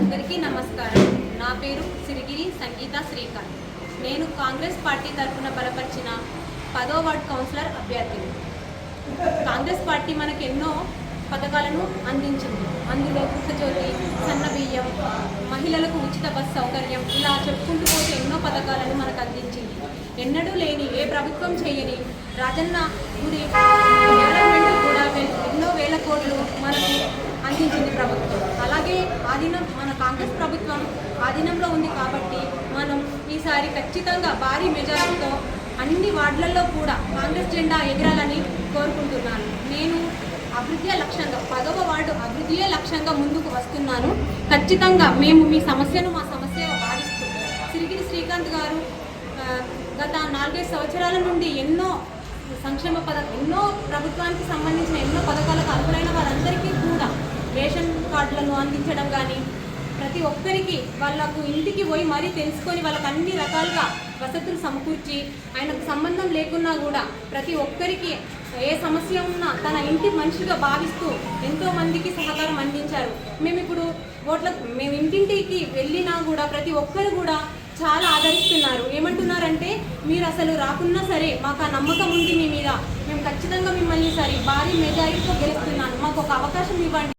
అందరికీ నమస్కారం. నా పేరు సిరిగిరి సంగీత శ్రీకాంత్. నేను కాంగ్రెస్ పార్టీ తరఫున బలపరిచిన పదో వార్డ్ కౌన్సిలర్ అభ్యర్థిని. కాంగ్రెస్ పార్టీ మనకు ఎన్నో పథకాలను అందించింది. అందులో గృహజ్యోతి సన్న బియ్యం మహిళలకు ఉచిత బస్ సౌకర్యం ఇలా చెప్పుకుంటూ పోతే ఎన్నో పథకాలను మనకు అందించింది. ఎన్నడూ లేని ఏ ప్రభుత్వం చేయని రాజన్న గురి కాంగ్రెస్ ప్రభుత్వం ఆధీనంలో ఉంది కాబట్టి మనం ఈసారి ఖచ్చితంగా భారీ మెజారిటీతో అన్ని వార్డులలో కూడా కాంగ్రెస్ జెండా ఎగరాలని కోరుకుంటున్నాను. నేను అభివృద్ధి లక్ష్యంగా పదవ వార్డు అభివృద్ధియే లక్ష్యంగా ముందుకు వస్తున్నాను. ఖచ్చితంగా మేము మీ సమస్యను మా సమస్యగా భావిస్తూ సిరిగిరి శ్రీకాంత్ గారు గత నాలుగైదు సంవత్సరాల నుండి ఎన్నో సంక్షేమ పథకం ఎన్నో ప్రభుత్వానికి సంబంధించిన ఎన్నో పథకాలకు అర్హులైన వారందరికీ కూడా రేషన్ కార్డులను అందించడం కానీ ప్రతి ఒక్కరికి వాళ్ళకు ఇంటికి పోయి మరీ తెలుసుకొని వాళ్ళకి అన్ని రకాలుగా వసతులు సమకూర్చి ఆయనకు సంబంధం లేకున్నా కూడా ప్రతి ఒక్కరికి ఏ సమస్య ఉన్నా తన ఇంటి మనిషిగా భావిస్తూ ఎంతో మందికి సహకారం అందించారు. మేము ఇప్పుడు ఓట్ల మేము ఇంటింటికి వెళ్ళినా కూడా ప్రతి ఒక్కరు కూడా చాలా ఆదరిస్తున్నారు. ఏమంటున్నారంటే మీరు అసలు రాకున్నా సరే మాకు ఆ నమ్మకం ఉంది మీ మీద. మేము ఖచ్చితంగా మిమ్మల్ని సరే భారీ మెజారిటీతో గెలుస్తున్నాను. మాకు ఒక అవకాశం ఇవ్వండి.